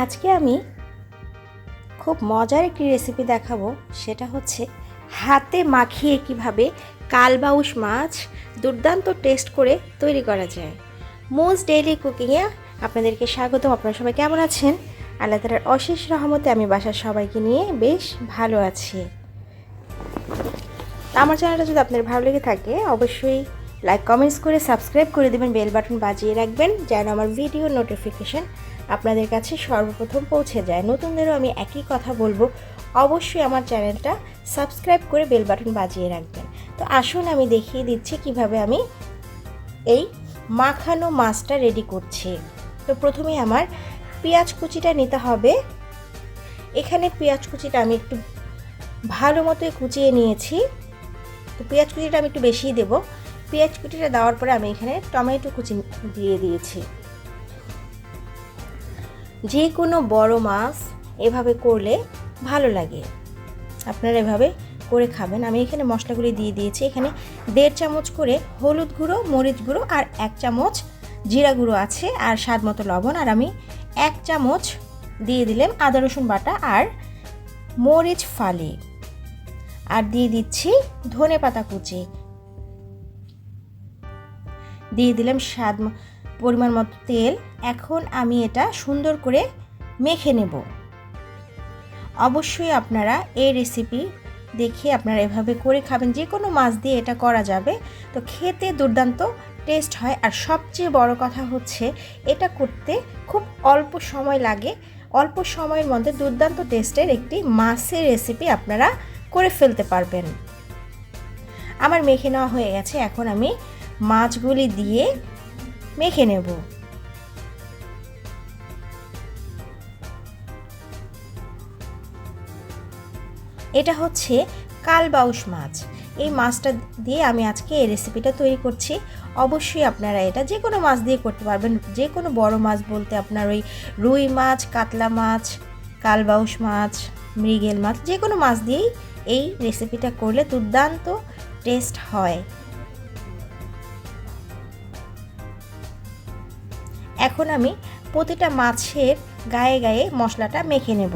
আজকে আমি খুব মজার একটি রেসিপি দেখাবো। সেটা হচ্ছে হাতে মাখিয়ে কীভাবে কালবাউস মাছ দুর্দান্ত টেস্ট করে তৈরি করা যায়। মোজ ডেইলি কুকিংয়ে আপনাদেরকে স্বাগতম। আপনারা সবাই কেমন আছেন? আল্লাহ তালার অশেষ রহমতে আমি বাসার সবাইকে নিয়ে বেশ ভালো আছি। আমার চ্যানেলটা যদি আপনার ভালো লেগে থাকে, অবশ্যই লাইক কমেন্টস করে সাবস্ক্রাইব করে দেবেন বেল বাটন বাজিয়ে রাখবেন, যেন আমার ভিডিও নোটিফিকেশান আপনাদের কাছে সর্বপ্রথম পৌঁছে যায়। নতুনদেরও আমি একই কথা বলব, অবশ্যই আমার চ্যানেলটা সাবস্ক্রাইব করে বেল বাটন বাজিয়ে রাখবেন। তো আসুন, আমি দেখিয়ে দিচ্ছি কীভাবে আমি এই মাখানো মাছটা রেডি করছি। তো প্রথমে আমার পেঁয়াজ কুচিটা নিতে হবে। এখানে পেঁয়াজ কুচিটা আমি একটু ভালো মতো কুচিয়ে নিয়েছি। তো পেঁয়াজ কুচিটা আমি একটু বেশিই দেবো। পেঁয়াজ কুচিটা দেওয়ার পরে আমি এখানে টমেটো কুচি দিয়ে দিয়েছি। যে কোনো বড় মাছ এভাবে করলে ভালো লাগে। আপনারা এভাবে করে খাবেন। আমি এখানে মশলাগুলি দিয়ে দিয়েছি। এখানে দেড় চামচ করে হলুদ গুঁড়ো, মরিচ গুঁড়ো আর এক চামচ জিরা গুঁড়ো আছে আর স্বাদ মতো লবণ। আর আমি এক চামচ দিয়ে দিলাম আদা, রসুন বাটা আর মরিচ ফালি। আর দিয়ে দিচ্ছি ধনে পাতা কুচি। দিয়ে দিলাম স্বাদ পরিমাণ মতো তেল। এখন আমি এটা সুন্দর করে মেখে নেব। অবশ্যই আপনারা এই রেসিপি দেখে আপনারা এভাবে করে খাবেন। যে কোনো মাছ দিয়ে এটা করা যাবে। তো খেতে দুর্দান্ত টেস্ট হয়। আর সবচেয়ে বড় কথা হচ্ছে, এটা করতে খুব অল্প সময় লাগে। অল্প সময়ের মধ্যে দুর্দান্ত টেস্টের একটি মাছের রেসিপি আপনারা করে ফেলতে পারবেন। আমার মেখে নেওয়া হয়ে গেছে। এখন আমি মাছগুলি দিয়ে মেখে নেব। এটা হচ্ছে কালবাউস মাছ। এই মাছটা দিয়ে আমি আজকে এই রেসিপিটা তৈরি করছি। অবশ্যই আপনারা এটা যে কোনো মাছ দিয়ে করতে পারবেন। যে কোনো বড় মাছ বলতে আপনার ওই রুই মাছ, কাতলা মাছ, কালবাউস মাছ, মৃগেল মাছ যে কোনো মাছ দিয়েই এই রেসিপিটা করলে দুর্দান্ত টেস্ট হয়। এখন আমি প্রতিটা মাছের গায়ে গায়ে মশলাটা মেখে নেব।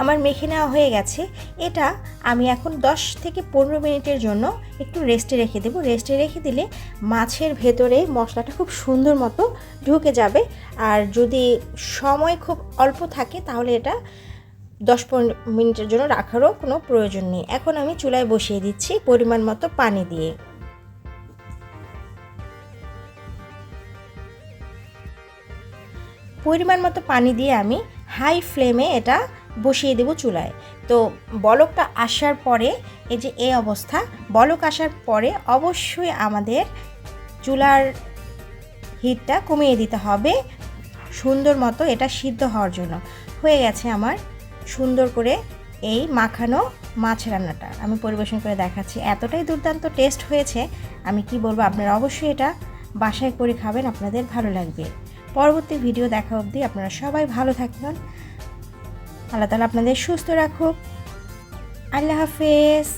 আমার মেখে নেওয়া হয়ে গেছে। এটা আমি এখন 10 থেকে পনেরো মিনিটের জন্য একটু রেস্টে রেখে দেবো। রেস্টে রেখে দিলে মাছের ভেতরে মশলাটা খুব সুন্দর মতো ঢুকে যাবে। আর যদি সময় খুব অল্প থাকে তাহলে এটা দশ পনেরো মিনিটের জন্য রাখারও কোনো প্রয়োজন নেই। এখন আমি চুলায় বসিয়ে দিচ্ছি পরিমাণ মতো পানি দিয়ে। পরিমাণ মতো পানি দিয়ে আমি হাই ফ্লেমে এটা বসিয়ে দেবো চুলায়। তো বলকটা আসার পরে, এই যে এই অবস্থা, বলক আসার পরে অবশ্যই আমাদের চুলার হিটটা কমিয়ে দিতে হবে সুন্দর মতো এটা সিদ্ধ হওয়ার জন্য। হয়ে গেছে আমার সুন্দর করে এই মাখানো মাছ রান্নাটা। আমি পরিবেশন করে দেখাচ্ছি, এতটাই দুর্দান্ত টেস্ট হয়েছে, আমি কি বলব, আপনারা অবশ্যই এটা বাসায় করে খাবেন, আপনাদের ভালো লাগবে। পরবর্তী ভিডিও দেখা অবধি আপনারা সবাই ভালো থাকবেন। আল্লাহ তালা আপনাদের সুস্থ রাখুক। আল্লাহ হাফেজ।